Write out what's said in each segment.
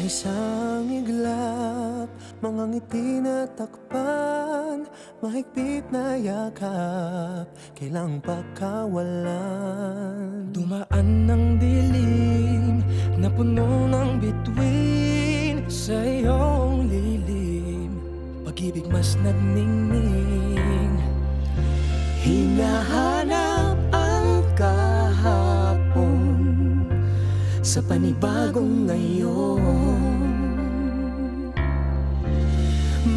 Isang iglap, mga ngiti na takpan Mahigpit na yakap, kailang pakawalan Dumaan ng dilim na puno ng bituin Sa iyong lilim, pag-ibig mas nagningning Hinahanap sa panibagong ngayon.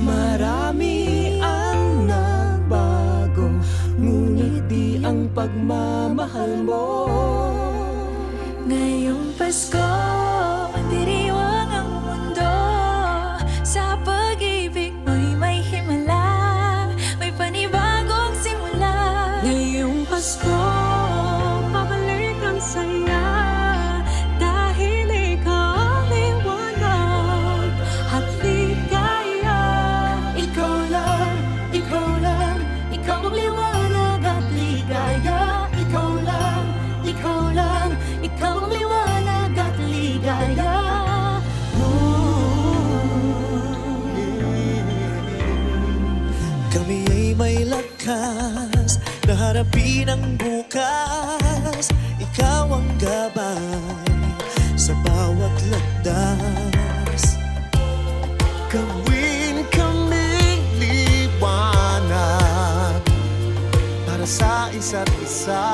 Marami ang nagbago Ngunit di ang pagmamahal mo. Ngayong Pasko, lakas na harapin ang bukas. Ikaw ang gabay sa bawat landas. Gawin kaming liwanag para sa isa't isa.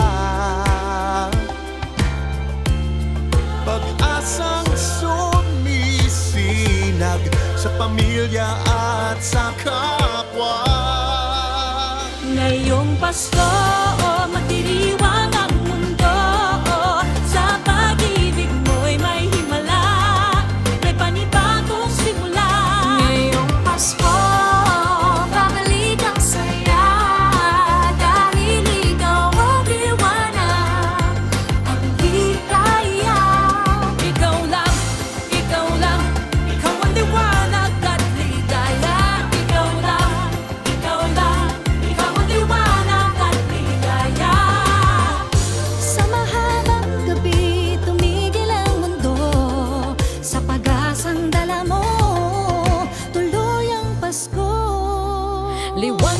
Pag-asang sumisinag sa pamilya at sa kapwa Ngayong Pasko, magdiriwang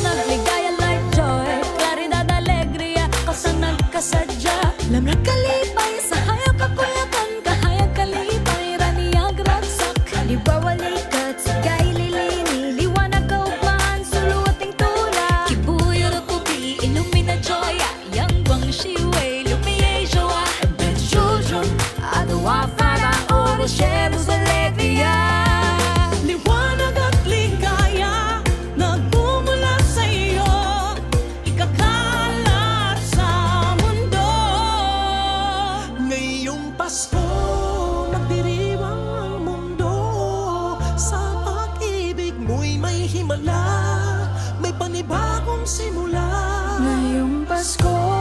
Liwanag, ligaya, light, joy. Claridad, alegria Kasang nagkasadya. Lamang kalipay Sa hayag kakulakan Kahayag kalipay Raniyag ragsak. Halimbawa likat Sigay lilini. Liwanag kauban Suluating tula. Kibuyo na puti Illumina joya. Yang guang shiway Lumiye joa children Adawa para Oro Sa pag-ibig mo'y may himala May panibagong simula. Ngayong Pasko